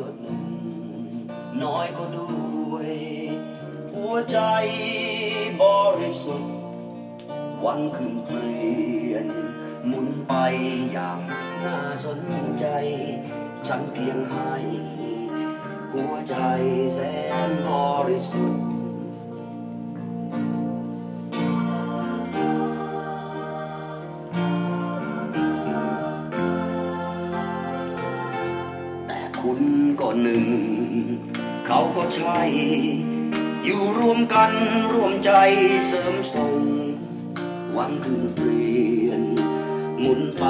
ก็หนุ่มน้อยก็ด้วย หัวใจบริสุทธิ์วันคืนเปลี่ยน หมุนไปอย่างน่าสนใจ ฉันเพียงให้หัวใจแสน หนึ่ง เขาก็ใช่ อยู่รวมกันร่วมใจเสริมส่ง วันคืนเปลี่ยน หมุนไป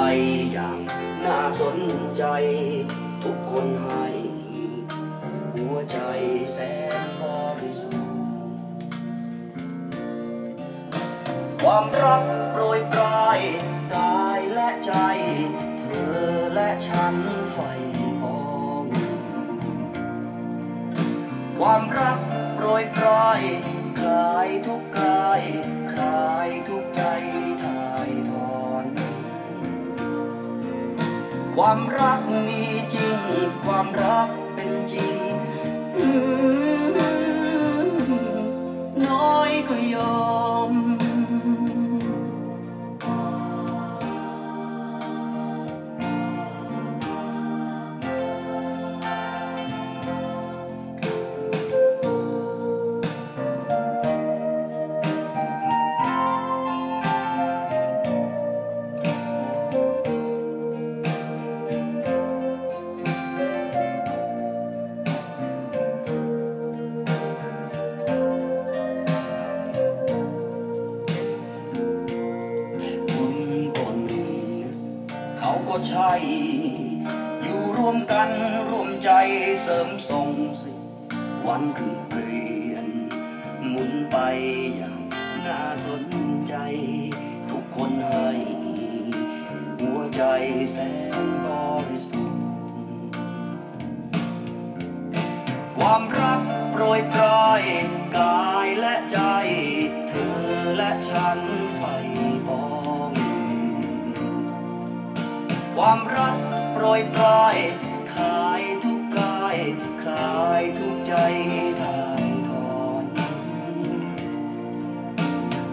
อย่างน่าสนใจ ทุกคนให้ หัวใจแสนบริสุทธิ์ความรักโปรยปลายกายและใจ เธอและฉัน ความรักโปรยปลายคลายทุกกายคลายทุกใจถ่ายทอน ความรักมีจริง ความรักเป็นจริง ก็ใช่ อยู่ร่วมกันร่วมใจเสริมส่งสิวันคืนเปลี่ยน หมุนไปอย่างน่าสนใจ ทุกคนให้ หัวใจแสนบริสุทธิ์ความรักโปรยปลายกายและใจ เธอและฉันใฝ่ ความรักโปรยปลายคลายทุกกายคลายทุกใจถ่ายทอน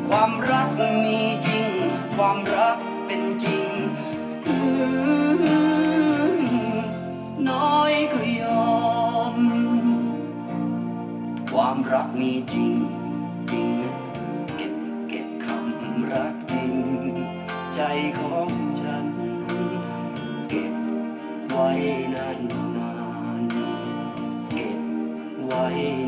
ความรักมีจริง ความรักเป็นจริง น้อยก็ยอม ความรักมีจริงจริง เก็บเก็บคำรักจริง ใจของ ไ